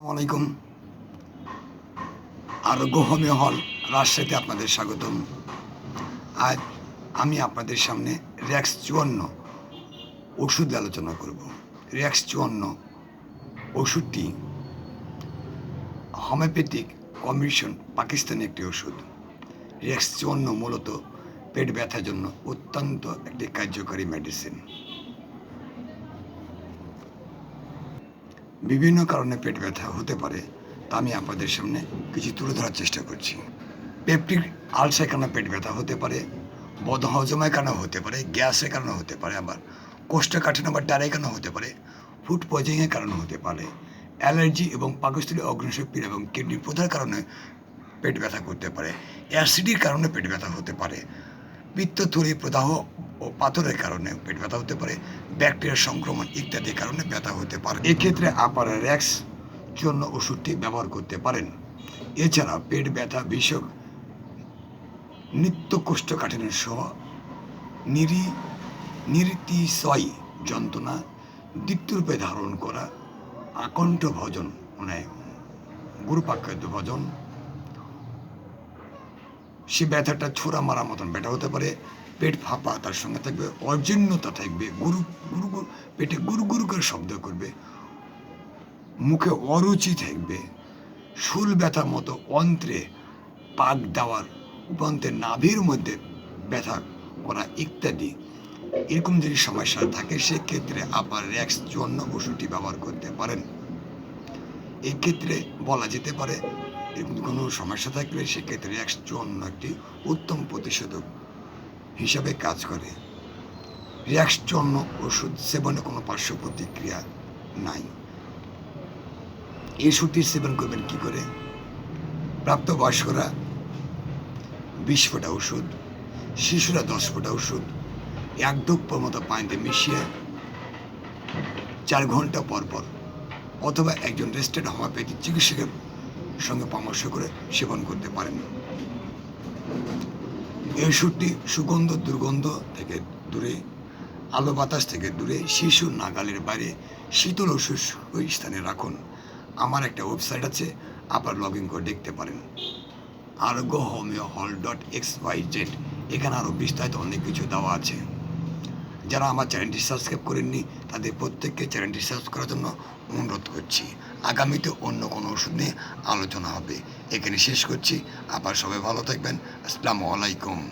আসসালামাইকুম আরোগ্য হোমিও হল রাজশাহীতে আপনাদের স্বাগতম। আজ আমি আপনাদের সামনে র্যাক্স চুয়ান্ন ওষুধ আলোচনা করব। র্যাক্স চুয়ান্ন ওষুধটি হোমিওপ্যাথিক কমিশন পাকিস্তানি একটি ওষুধ। র্যাক্স চুয়ান্ন মূলত পেট ব্যথার জন্য অত্যন্ত একটি কার্যকরী মেডিসিন। বিভিন্ন কারণে পেট ব্যথা হতে পারে, তা আমি আপনাদের সামনে কিছু তুলে ধরার চেষ্টা করছি। পেপটিক আলসার কারণে পেট ব্যথা হতে পারে বদ বদহজমের কারণে হতে পারে গ্যাসের কারণে হতে পারে, আবার কোষ্ঠকাঠিন্য বা ডারের কারণে হতে পারে, ফুড পয়জনিংয়ের কারণে হতে পারে, অ্যালার্জি এবং পাকস্থলী অগ্নিশক্তির এবং কিডনি প্রধার কারণে পেট ব্যথা করতে পারে, অ্যাসিডির কারণে পেট ব্যথা হতে পারে, পিত্তথলি প্রদাহ ও পাথরের কারণে পেট ব্যথা হতে পারে ব্যাকটেরিয়ার সংক্রমণ ইত্যাদির কারণে ব্যথা হতে পারে। এক্ষেত্রে আপার র্যাক্স জন্য ওষুধটি ব্যবহার করতে পারেন। এছাড়া পেট ব্যথা, বিষক, নিত্য কোষ্ঠকাঠিন্য সহ নিরি, নিরতিশয় যন্ত্রণা, দীপ্তরূপে ধারণ করা, আকণ্ঠ ভজন মানে গুরুপাক্ষাদ্য ভজন সে ব্যথাটা ছোড়া মারা মতন ব্যথা হতে পারে। পেট ফাঁপা, তার সঙ্গে থাকবে অজীর্ণতা থাকবে, গুরু গুরু পেটে গুরু গুরু করে শব্দ করবে। মুখে অরুচি থাকবে। শুল ব্যথার মতো অন্ত্রে পাক দেওয়ার উপান্তের নাভির মধ্যে ব্যথা করা ইত্যাদি। এরকম যদি সমস্যা থাকে, সেক্ষেত্রে আবার র্যাক্স জন্য ওষুধটি ব্যবহার করতে পারেন। এক্ষেত্রে বলা যেতে পারে কোনো সমস্যা থাকলে সেক্ষেত্রে র্যাক্স জন্য একটি উত্তম প্রতিষেধক হিসাবে কাজ করে। জন্য ওষুধ সেবনে কোনো পার্শ্ব প্রতিক্রিয়া নাই। এই ওষুধটি সেবন করবেন কি করে? প্রাপ্তবয়স্করা বিশ ফোঁটা ওষুধ, শিশুরা দশ ফোঁটা ওষুধ, এক দুপ্পর মতো পানিতে মিশিয়ে চার ঘণ্টা পর পর অথবা একজন রেস্টেড হওয়া হোমিওপ্যাথি চিকিৎসকের সঙ্গে পরামর্শ করে সেবন করতে পারেন। এই ওষুধটি সুগন্ধ দুর্গন্ধ থেকে দূরে, আলো বাতাস থেকে দূরে শিশু নাগালের বাইরে শীতল ওষুধ ওই স্থানে রাখুন। আমার একটা ওয়েবসাইট আছে, আপনার লগ ইন করে দেখতে পারেন। আরোগ্য হোমিও হল ডট এক্স ওয়াই জেড, এখানে আরও বিস্তারিত অনেক কিছু দেওয়া আছে। যারা আমার চ্যানেলটি সাবস্ক্রাইব করেননি, তাদের প্রত্যেককে চ্যানেলটি সাবস্ক্রাইব করার জন্য অনুরোধ করছি। আগামীতে অন্য কোনো ওষুধ নিয়ে আলোচনা হবে। এখানে শেষ করছি। আবার সবাই ভালো থাকবেন। আসসালামু আলাইকুম।